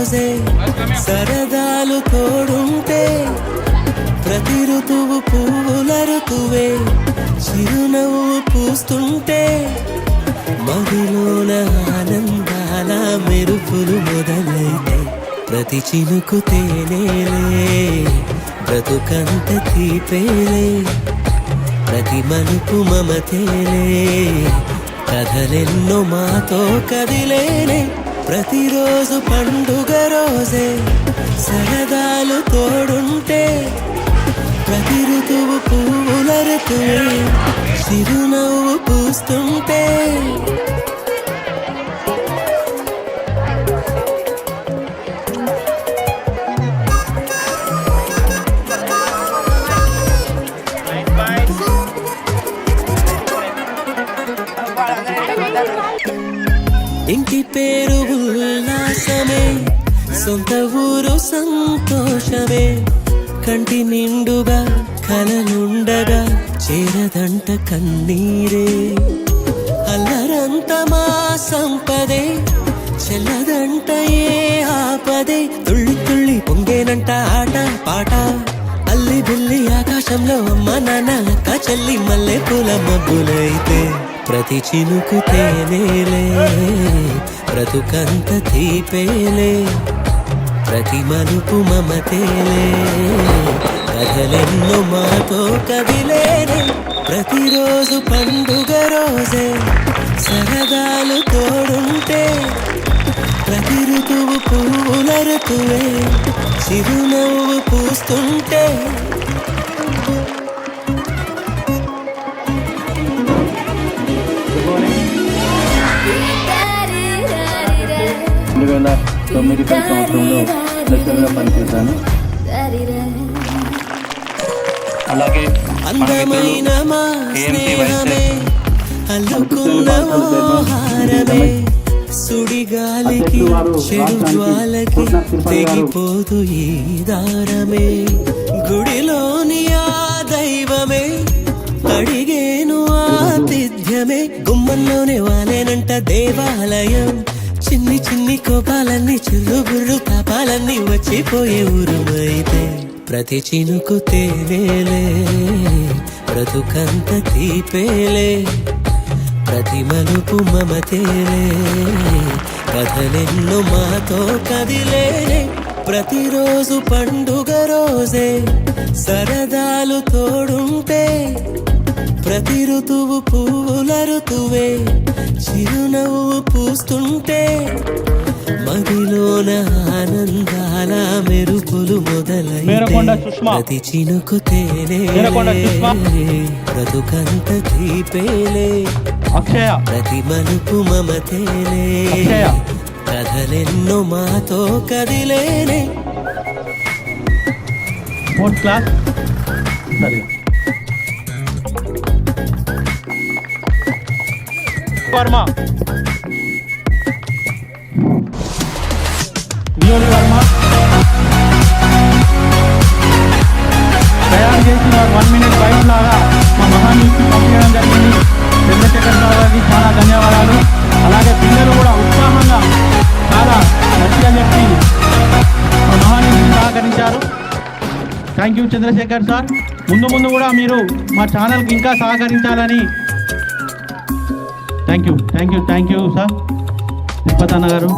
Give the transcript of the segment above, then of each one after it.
రోజే సరదాలు తోడుంటే ప్రతి ఋతువు పువ్వుల ఋతువే చిరునవ్వు పూస్తుంటే మదిలోన ఆనందాల మెరుపులు మొదలైతే ప్రతి చినుకు తేనేలే బ్రతుకంత తీపేలే ప్రతి మలుపు మమతేలే కథలెన్నో మాతో కదిలేనే ప్రతిరోజు పండుగ రోజే సరదాలు తోడుంటే ప్రతి ఋతువు పువ్వుల ఋతువు చిరునవ్వు పూస్తుంటే ఇంటి పేరు ఉల్లాసమే సొంత ఊరు సంతోషమే. కంటి నిండుగా కలలుండగా చేరదంట కన్నీరే. అల్లరంత మా సంపదే చెల్లదంట ఏ ఆపదే. తుళ్ళి తుళ్ళి పొంగేనంట ఆట పాట. అల్లి బిల్లి ఆకాశంలో అమ్మ నాన్న చెల్లి మల్లె పూల మబ్బులైతే. ప్రతి చినుకు తేనేలే బ్రతుకంత తీపేలే ప్రతి మలుపు మమతేలే కథలెన్నో మాతో కదిలేనే ప్రతిరోజు పండుగ రోజే సరదాలు తోడుంటే ప్రతి ఋతువు పువ్వుల ఋతువే చిరునవ్వు పూస్తుంటే తొమ్మిది పది సంవత్సరంలో లెక్చర్గా పనిచేశాను. అలాగే అందమైన మా స్నేహమే అల్లుకున్న ఓ హారమే సుడిగాలికి చెడు జ్వాలకి తెగిపోదు ఈ దారమే. గుడిలోని ఆ దైవమే అడిగేను ఆతిథ్యమే. గుమ్మంలోనే వాలేనంట దేవాలయం. చిన్ని చిన్ని కోపాలన్నీ చిల్లు బుర్రు వచ్చిపోయే ఊరుమైతే ప్రతి చినుకు తేనేలే బ్రతుకంత తీపేలే ప్రతి మలుపు మమతేలే కథలెన్నో మాతో కదిలే. ప్రతిరోజు పండుగ రోజే సరదాలు తోడుంటే ప్రతి ఋతువు పువ్వుల ఋతువే చిరునవ్వు పూస్తుంటే మదిలోన ఆనందాల మెరుపులు సుష్మా. ప్రతి చినుకు సుష్మా. బ్రతుకంత తీపేలే ప్రతి మలుపు మమతేలే. కథలెన్నో మాతో కదిలేనే ఫోర్త్ క్లాస్ సరే వర్మ వర్మ తయారు చేసిన వన్ మినిట్ బైక్ లాగా మా మహానీకి పంపించడం జరిగింది చంద్రశేఖర్ రావు గారికి చాలా ధన్యవాదాలు అలాగే పిల్లలు కూడా ఉత్సాహంగా చాలా మంచిగా చెప్పి మా మహానీకి సహకరించారు థ్యాంక్ యూ చంద్రశేఖర్ సార్ ముందు ముందు కూడా మీరు మా ఛానల్కి ఇంకా సహకరించాలని thank you thank you thank you sir Tirupati అన్న గారు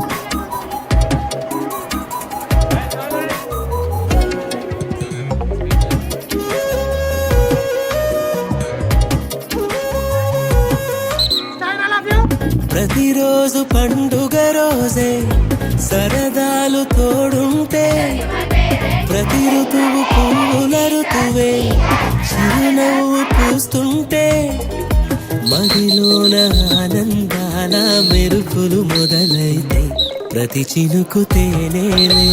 ప్రతిరోజు పండుగ రోజే సరదాలు తోడుంటే ప్రతి ఋతువు పువ్వుల ఋతువే చిరునవ్వు పూస్తుంటే మదిలోన ఆనందాల మెరుపులు మొదలైతే ప్రతి చినుకు తేనేలే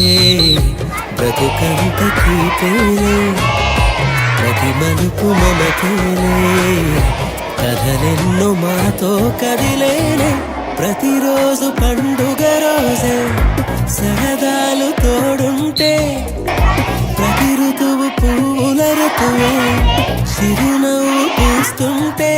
బ్రతుకంత తీపేలే ప్రతి మలుపు మమతేలే కథలెన్నో మాతో కదిలేనే ప్రతిరోజు పండుగ రోజే సహదాలు తోడుంటే ప్రతి ఋతువు పువ్వుల ఋతువే చిరునవ్వు చూస్తుంటే.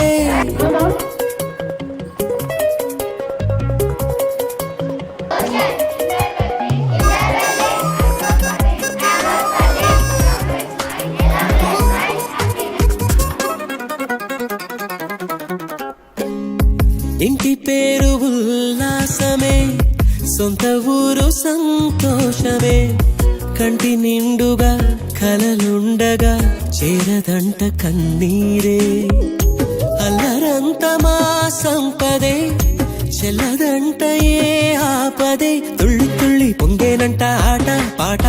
ఇంటి పేరు ఉల్లాసమే సొంత ఊరు సంతోషమే కంటి నిండుగా కలలుండగా చేరదంట కన్నీరే. అల్లరంత మా సంపదే చెల్లదంట ఏ ఆపదే. తుళ్ళి తుళ్ళి పొంగేనంట ఆట పాట.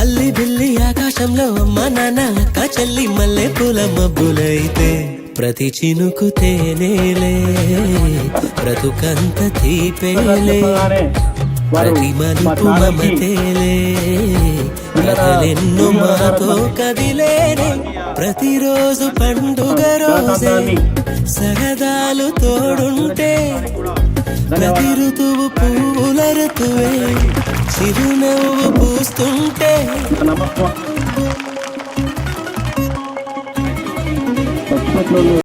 అల్లి బిల్లి ఆకాశంలో అమ్మ నాన్న చెల్లి మల్లె పూల మబ్బులైతే ప్రతి చినుకు తేనేలే బ్రతుకంత తీపేలే. ప్రతి మలుపు మమతేలే కథలెన్నో మాతో కదిలేనే ప్రతిరోజు పండుగ రోజే. సరదాలు తోడుంటే ప్రతి ఋతువు పువ్వుల ఋతువే. చిరునవ్వు పూస్తుంటే.